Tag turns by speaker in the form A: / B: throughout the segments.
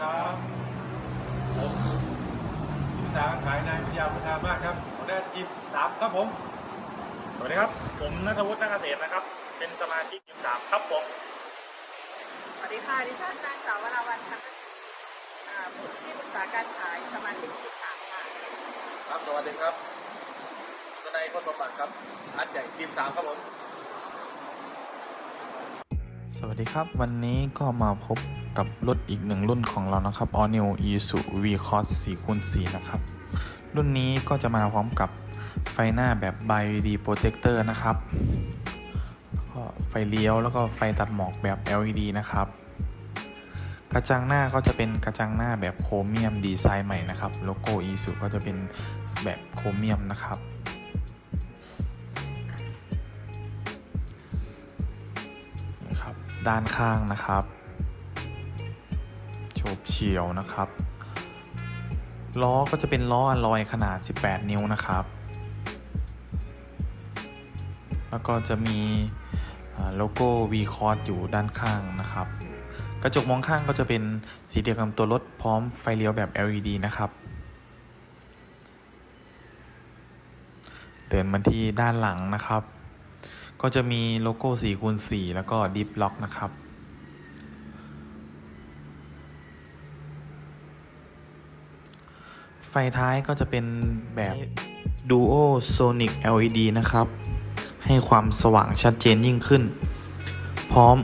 A: ครับผมที่สาขายนายพิยาพุทธามากครับหัวหน้าทีมสามครับผม
B: สวัสดีครับ ผมนัทวุฒินักเกษตรนะครับ เป็นสมาชิกทีมสามครับผม
C: สวัสดีค่ะดิฉันนางสาววราวันคันทศรีอ่าผู้ที่ปรึกษาการขายสมาชิกทีมสามค่ะ
D: ครับสวัสดีครับสนายพสมบัติครับอัดใหญ่ทีมสามครับผม
E: สวัสดีครับ วันนี้ก็มาพบ กับรถอีกหนึ่งรุ่นของเรานะครับ All New Isuzu V-Cross 4คูณ4นะครับ รุ่นนี้ก็จะมาพร้อมกับไฟหน้าแบบ Bi LED Projector นะครับแล้วก็ไฟเลี้ยวแล้วก็ไฟตัดหมอกแบบ LED นะครับ กระจังหน้าก็จะเป็นกระจังหน้าแบบโครเมียมดีไซน์ใหม่นะครับโลโก้ Isuzu ก็จะเป็นแบบโครเมียมนะครับนี่ครับด้านข้างนะครับ โฉบเฉียวนะครับ ล้อก็จะเป็นล้ออลลอยขนาด 18 นิ้วนะครับ แล้วก็จะมีโลโก้ V c o s อยู่ด้านข้างนะครับ กระจกมองข้างก็จะเป็นสีเดียวกับตัวรถพร้อมไฟเลี้ยวแบบ LED นะครับเดินมาที่ด้านหลังนะครับ ก็จะมีโลโก้4คูณ4แล้วก็ Deep Lock นะครับ ไฟท้ายก็จะเป็นแบบ Duo Sonic LED นะครับ ให้ความสว่างชัดเจนยิ่งขึ้น พร้อม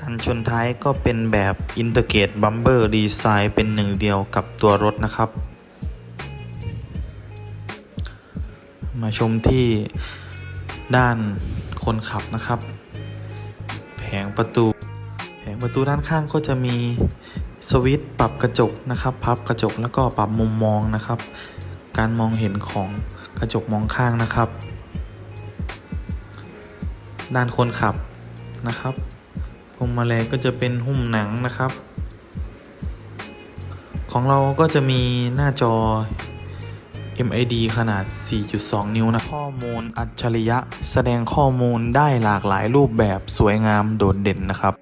E: กันชนท้ายก็เป็นแบบ Integrate Bumper Design เป็นหนึ่งเดียวกับตัวรถนะครับ มาชมที่ด้านคนขับนะครับ แผงประตู แผงประตูด้านข้างก็จะมี สวิตช์ปรับกระจกนะครับพับกระจกแล้วก็ปรับมุมมองนะครับ การมองเห็นของกระจกมองข้างนะครับ ด้านคนขับนะครับพวงมาลัยก็จะเป็นหุ้มหนังนะครับ ของเราก็จะมีหน้าจอ MID ขนาด 4.2 นิ้วนะข้อมูลอัจฉริยะ แสดงข้อมูลได้หลากหลายรูปแบบสวยงามโดดเด่นนะครับ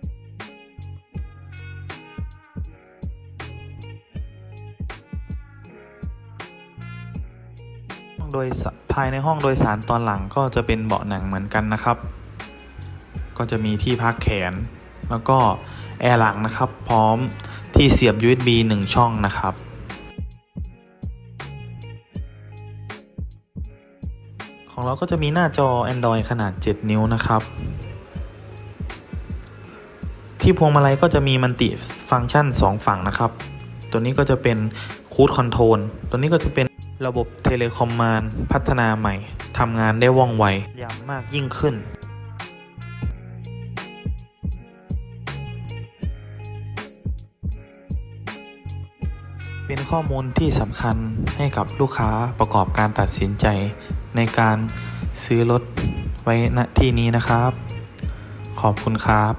E: โดยภายในห้องโดยสารตอนหลังก็จะเป็นเบาะหนังเหมือนกันนะครับ ก็จะมีที่พักแขน แล้วก็แอร์หลังนะครับ พร้อมที่เสียบ USB 1 ช่องนะครับของเราก็จะมีหน้าจอ Android ขนาด 7 นิ้วนะครับ ที่พวงมาลัยก็จะมีมันติฟังก์ชัน 2 ฝั่งนะครับ ตัวนี้ก็จะเป็นคูดคอนโทรลตัวนี้ก็จะเป็น ระบบเทเลคอมมานพัฒนาใหม่ทำงานได้ว่องไวยางมากยิ่งขึ้น เป็นข้อมูลที่สำคัญให้กับลูกค้าประกอบการตัดสินใจ ในการซื้อรถไว้ณที่นี้นะครับ ขอบคุณครับ